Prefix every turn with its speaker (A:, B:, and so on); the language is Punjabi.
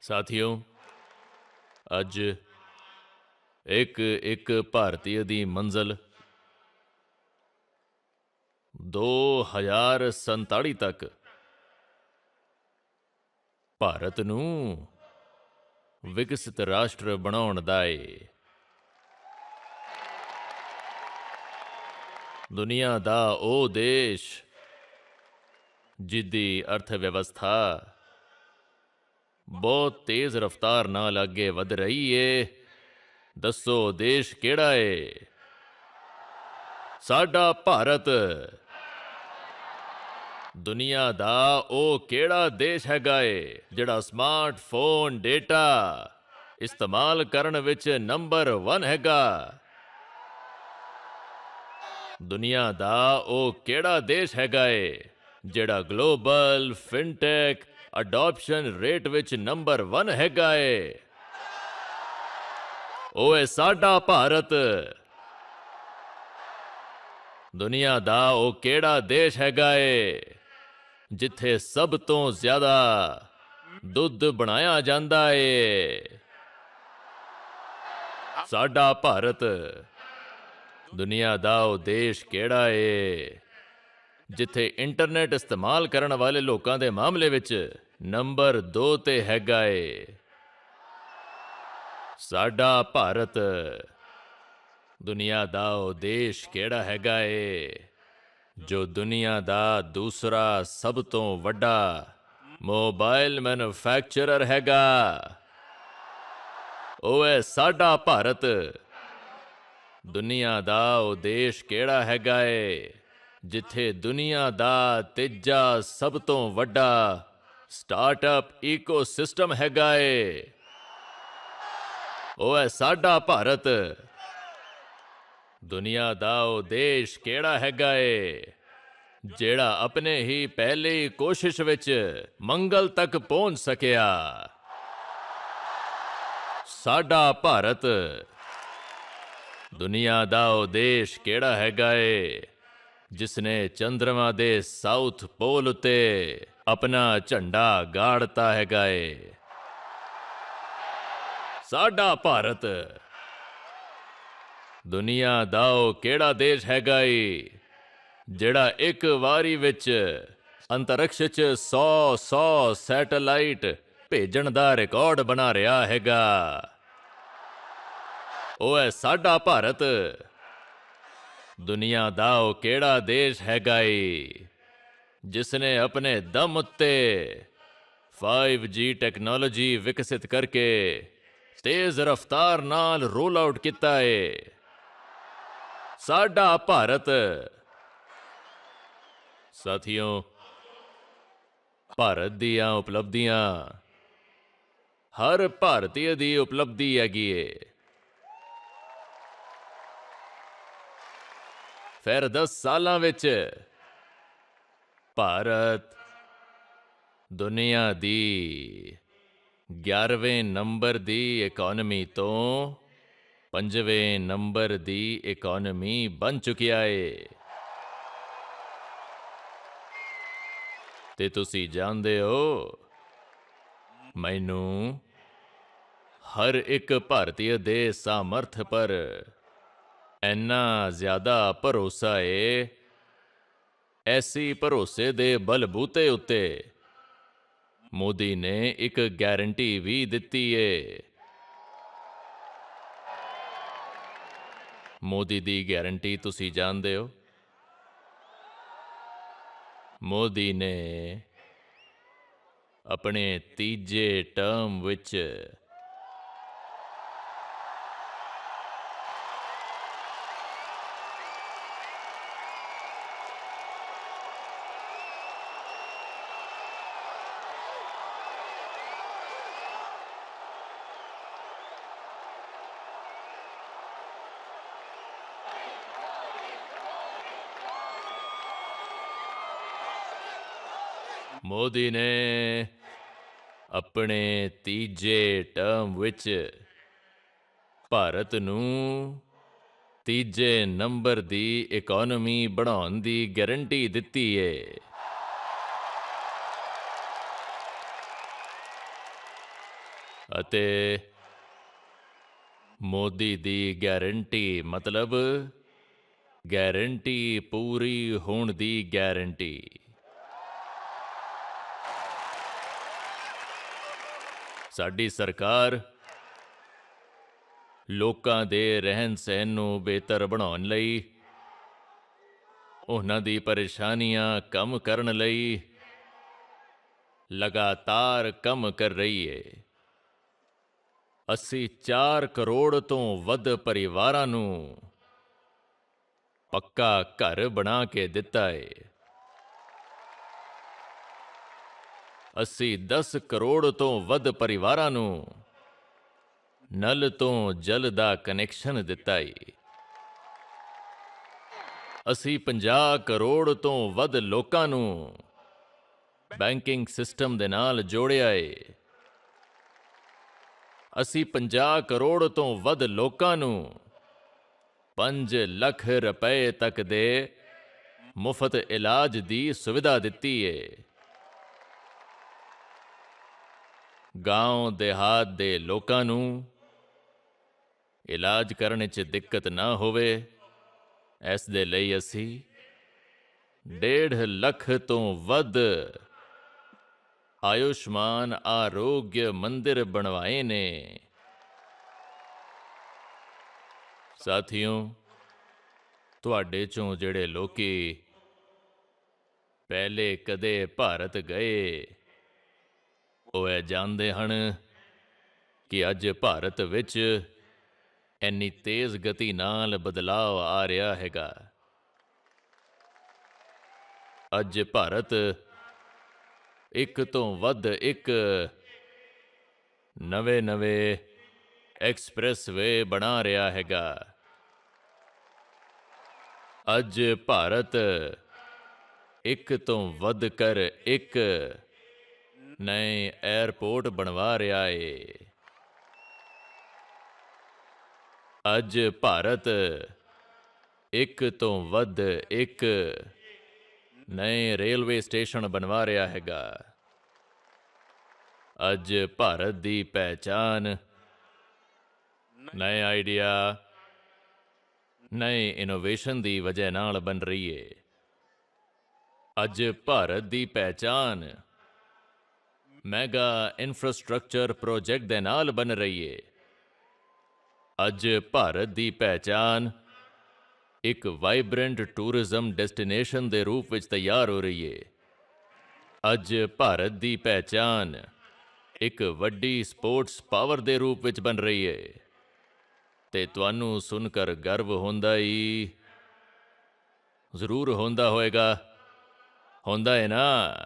A: ਸਾਥੀਓ, ਅੱਜ ਇੱਕ ਇੱਕ ਭਾਰਤੀ ਦੀ ਮੰਜ਼ਲ 2047 ਤੱਕ ਭਾਰਤ ਨੂੰ ਵਿਕਸਿਤ ਰਾਸ਼ਟਰ ਬਣਾਉਣ ਦਾ ਏ। ਦੁਨੀਆ ਦਾ ਉਹ ਦੇਸ਼ ਜਿੱਦੀ ਅਰਥ ਵਿਵਸਥਾ ਬਹੁਤ ਤੇਜ਼ ਰਫ਼ਤਾਰ ਨਾਲ ਅੱਗੇ ਵਧ ਰਹੀ ਏ। ਦੱਸੋ ਦੇਸ਼ ਕਿਹੜਾ ਏ? ਸਾਡਾ ਭਾਰਤ। ਦੁਨੀਆ ਦਾ ਉਹ ਕਿਹੜਾ ਦੇਸ਼ ਹੈਗਾ ਏ, ਜਿਹੜਾ ਸਮਾਰਟਫੋਨ ਡੇਟਾ ਇਸਤੇਮਾਲ ਕਰਨ ਵਿੱਚ ਨੰਬਰ 1 ਹੈਗਾ? ਦੁਨੀਆ ਦਾ ਉਹ ਕਿਹੜਾ ਦੇਸ਼ ਹੈਗਾ ਏ, ਜਿਹੜਾ ਗਲੋਬਲ ਫਿਨਟੈਕ ਅਡਾਪਸ਼ਨ ਰੇਟ ਵਿੱਚ ਨੰਬਰ 1 ਹੈਗਾ ਏ। ਉਹ ਸਾਡਾ ਭਾਰਤ। ਦੁਨੀਆ ਦਾ ਉਹ ਕਿਹੜਾ ਦੇਸ਼ ਹੈਗਾ ਏ, ਜਿੱਥੇ ਸਭ ਤੋਂ ਜ਼ਿਆਦਾ ਦੁੱਧ ਬਣਾਇਆ ਜਾਂਦਾ ਏ। ਸਾਡਾ ਭਾਰਤ। ਦੁਨੀਆ ਦਾ ਉਹ ਦੇਸ਼ ਕਿਹੜਾ ਏ ਜਿੱਥੇ ਇੰਟਰਨੈਟ ਇਸਤੇਮਾਲ ਕਰਨ ਵਾਲੇ ਲੋਕਾਂ ਦੇ ਮਾਮਲੇ ਵਿੱਚ ਨੰਬਰ 2 ਤੇ ਹੈਗਾ ਏ। ਸਾਡਾ ਭਾਰਤ, ਦੁਨੀਆ ਦਾ ਉਹ ਦੇਸ਼ ਕਿਹੜਾ ਹੈਗਾ ਏ, ਜੋ ਦੁਨੀਆ ਦਾ ਦੂਸਰਾ ਸਭ ਤੋਂ ਵੱਡਾ ਮੋਬਾਈਲ ਮੈਨੂਫੈਕਚਰਰ ਹੈਗਾ। ਉਹ ਹੈ ਸਾਡਾ ਭਾਰਤ। ਦੁਨੀਆ ਦਾ ਉਹ ਦੇਸ਼ ਕਿਹੜਾ ਹੈਗਾ ਏ। ਜਿੱਥੇ ਦੁਨੀਆ ਦਾ ਤੀਜਾ ਸਭ ਤੋਂ ਵੱਡਾ ਸਟਾਰਟਅਪ ਇਕੋਸਿਸਟਮ ਹੈਗਾ ਏ। ਉਹ ਹੈ ਸਾਡਾ ਭਾਰਤ। ਦੁਨੀਆ ਦਾ ਉਹ ਦੇਸ਼ ਕਿਹੜਾ ਹੈਗਾ ਏ? ਜਿਹੜਾ ਆਪਣੇ ਹੀ ਪਹਿਲੀ ਕੋਸ਼ਿਸ਼ ਵਿੱਚ ਮੰਗਲ ਤੱਕ ਪਹੁੰਚ ਸਕਿਆ। ਸਾਡਾ ਭਾਰਤ। ਦੁਨੀਆ ਦਾ ਉਹ ਦੇਸ਼ ਕਿਹੜਾ ਹੈਗਾ ਏ? ਜਿਸ ਨੇ ਚੰ드ਰਮਾ ਦੇ ਸਾਊਥ ਪੋਲ ਉਤੇ ਆਪਣਾ ਝੰਡਾ ਗਾੜਤਾ ਹੈਗਾ ਏ। ਸਾਡਾ ਭਾਰਤ ਦੁਨੀਆ ਦਾ ਉਹ ਕਿਹੜਾ ਦੇਸ਼ ਹੈਗਾ ਏ, ਜਿਹੜਾ ਇੱਕ ਵਾਰੀ ਵਿੱਚ ਅੰਤਰਿਕਸ਼ 'ਚ 100 100 ਸੈਟੇਲਾਈਟ ਭੇਜਣ ਦਾ ਰਿਕਾਰਡ ਬਣਾ ਰਿਹਾ ਹੈਗਾ। ਉਹ ਹੈ ਸਾਡਾ ਭਾਰਤ ਦੁਨੀਆ ਦਾ ਉਹ ਕਿਹੜਾ ਦੇਸ਼ ਹੈਗਾ ਏ ਜਿਸ ਨੇ ਆਪਣੇ ਦਮ ਉੱਤੇ 5G ਟੈਕਨੋਲੋਜੀ ਵਿਕਸਿਤ ਕਰਕੇ ਤੇਜ਼ ਰਫ਼ਤਾਰ ਨਾਲ ਰੋਲ ਆਊਟ ਕੀਤਾ ਏ। ਸਾਡਾ ਭਾਰਤ ਸਾਥੀਓ, ਭਾਰਤ ਦੀਆਂ ਉਪਲਬਧੀਆਂ ਹਰ ਭਾਰਤੀ ਦੀ ਉਪਲਬਧੀ ਹੈਗੀ ਏ। ਫਿਰ 10 ਸਾਲਾਂ ਵਿੱਚ। ਭਾਰਤ ਦੁਨੀਆ ਦੀ 11ਵੇਂ ਨੰਬਰ ਦੀ ਇਕਨੋਮੀ ਤੋਂ 5ਵੇਂ ਨੰਬਰ ਦੀ ਇਕਨੋਮੀ ਬਣ ਚੁੱਕਿਆ ਏ। ਤੇ ਤੁਸੀਂ ਜਾਣਦੇ ਹੋ, ਮੈਨੂੰ ਹਰ ਇੱਕ ਭਾਰਤੀ ਦੇ ਸਮਰਥ ਪਰ ਇੰਨਾ ਜ਼ਿਆਦਾ ਭਰੋਸਾ ਏ, ਐਸੀ ਭਰੋਸੇ ਦੇ ਬਲਬੂਤੇ ਉੱਤੇ। ਮੋਦੀ ਨੇ ਇੱਕ ਗਾਰੰਟੀ ਵੀ ਦਿੱਤੀ ਏ। ਮੋਦੀ ਦੀ ਗਾਰੰਟੀ ਤੁਸੀਂ ਜਾਣਦੇ ਹੋ? ਮੋਦੀ ਨੇ ਆਪਣੇ ਤੀਜੇ ਟਰਮ ਵਿੱਚ ਮੋਦੀ ਨੇ ਆਪਣੇ ਤੀਜੇ ਟਰਮ ਵਿੱਚ ਭਾਰਤ ਨੂੰ ਤੀਜੇ ਨੰਬਰ ਦੀ ਇਕਨੋਮੀ ਬਣਾਉਣ ਦੀ ਗਾਰੰਟੀ ਦਿੱਤੀ ਏ। ਅਤੇ ਮੋਦੀ ਦੀ ਗਾਰੰਟੀ ਮਤਲਬ ਗਾਰੰਟੀ ਪੂਰੀ ਹੋਣ ਦੀ ਗਾਰੰਟੀ ਸਾਡੀ ਸਰਕਾਰ ਲੋਕਾਂ ਦੇ ਰਹਿਣ ਸਹਿਣ ਨੂੰ ਬਿਹਤਰ ਬਣਾਉਣ ਲਈ, ਉਹਨਾਂ ਦੀ ਪਰੇਸ਼ਾਨੀਆਂ ਕਮ ਕਰਨ ਲਈ ਲਗਾਤਾਰ ਕੰਮ ਕਰ ਰਹੀ ਹੈ ਅਸੀਂ 4 ਕਰੋੜ ਤੋਂ ਵੱਧ ਪਰਿਵਾਰਾਂ ਨੂੰ ਪੱਕਾ ਘਰ ਬਣਾ ਕੇ ਦਿੱਤਾ ਹੈ ਅਸੀਂ 10 ਕਰੋੜ ਤੋਂ ਵੱਧ ਪਰਿਵਾਰਾਂ ਨੂੰ ਨਲ ਤੋਂ ਜਲ ਦਾ ਕਨੈਕਸ਼ਨ ਦਿੱਤਾ ਏ। ਅਸੀਂ 50 ਕਰੋੜ ਤੋਂ ਵੱਧ ਲੋਕਾਂ ਨੂੰ ਬੈਂਕਿੰਗ ਸਿਸਟਮ ਦੇ ਨਾਲ ਜੋੜਿਆ ਏ। ਅਸੀਂ 50 ਕਰੋੜ ਤੋਂ ਵੱਧ ਲੋਕਾਂ ਨੂੰ 5 ਲੱਖ ਰੁਪਏ ਤੱਕ ਦੇ ਮੁਫਤ ਇਲਾਜ ਦੀ ਸੁਵਿਧਾ ਦਿੱਤੀ ਏ। گاؤں ਦਿਹਾਤ ਦੇ ਲੋਕਾਂ ਨੂੰ ਇਲਾਜ ਕਰਨ 'ਚ ਦਿੱਕਤ ਨਾ ਹੋਵੇ ਇਸ ਦੇ ਲਈ ਅਸੀਂ 1.5 ਲੱਖ ਤੋਂ ਵੱਧ ਆਯੁਸ਼ਮਾਨ ਆਰੋਗਯ ਮੰਦਿਰ ਬਣਵਾਏ ਨੇ ਸਾਥੀਓ ਤੁਹਾਡੇ ਚੋਂ ਜਿਹੜੇ ਲੋਕੀ ਪਹਿਲੇ ਕਦੇ ਭਾਰਤ ਗਏ ਉਹ ਇਹ ਜਾਣਦੇ ਹਨ ਕਿ ਅੱਜ ਭਾਰਤ ਵਿੱਚ ਇੰਨੀ ਤੇਜ਼ ਗਤੀ ਨਾਲ ਬਦਲਾਅ ਆ ਰਿਹਾ ਹੈਗਾ। ਅੱਜ ਭਾਰਤ ਇੱਕ ਤੋਂ ਵੱਧ ਇੱਕ ਨਵੇਂ-ਨਵੇਂ ਐਕਸਪ੍ਰੈਸਵੇ ਬਣਾ ਰਿਹਾ ਹੈਗਾ। ਅੱਜ ਭਾਰਤ ਇੱਕ ਤੋਂ ਵੱਧ ਕਰ ਇੱਕ ਨਏ 에ਅਰਪੋਰਟ ਬਣਵਾ ਰਿਹਾ ਏ। ਅੱਜ ਭਾਰਤ ਇੱਕ ਤੋਂ ਵੱਧ ਇੱਕ ਨਏ ਰੇਲਵੇ ਸਟੇਸ਼ਨ ਬਣਵਾ ਰਿਹਾ ਹੈਗਾ। ਅੱਜ ਭਾਰਤ ਦੀ ਪਹਿਚਾਨ ਨਏ ਆਈਡੀਆ ਨਏ ਇਨੋਵੇਸ਼ਨ ਦੀ ਵਜ੍ਹਾ ਨਾਲ ਬਣ ਰਹੀ ਏ। ਅੱਜ ਭਾਰਤ ਦੀ ਪਹਿਚਾਨ ਮੈਗਾ ਇਨਫਰਾਸਟ੍ਰਕਚਰ ਪ੍ਰੋਜੈਕਟ ਦੇ ਨਾਲ ਬਣ ਰਹੀ ਏ। ਅੱਜ ਭਾਰਤ ਦੀ ਪਹਿਚਾਨ ਇੱਕ ਵਾਈਬ੍ਰੈਂਟ ਟੂਰਿਜ਼ਮ ਡੈਸਟੀਨੇਸ਼ਨ ਦੇ ਰੂਪ ਵਿੱਚ ਤਿਆਰ ਹੋ ਰਹੀ ਏ। ਅੱਜ ਭਾਰਤ ਦੀ ਪਹਿਚਾਨ ਇੱਕ ਵੱਡੀ ਸਪੋਰਟਸ ਪਾਵਰ ਦੇ ਰੂਪ ਵਿੱਚ ਬਣ ਰਹੀ ਏ। ਤੇ ਤੁਹਾਨੂੰ ਸੁਣ ਕਰ ਗਰਵ ਹੁੰਦਾ ਹੀ ਜ਼ਰੂਰ ਹੁੰਦਾ ਹੋਏਗਾ। ਹੁੰਦਾ ਹੈ ਨਾ?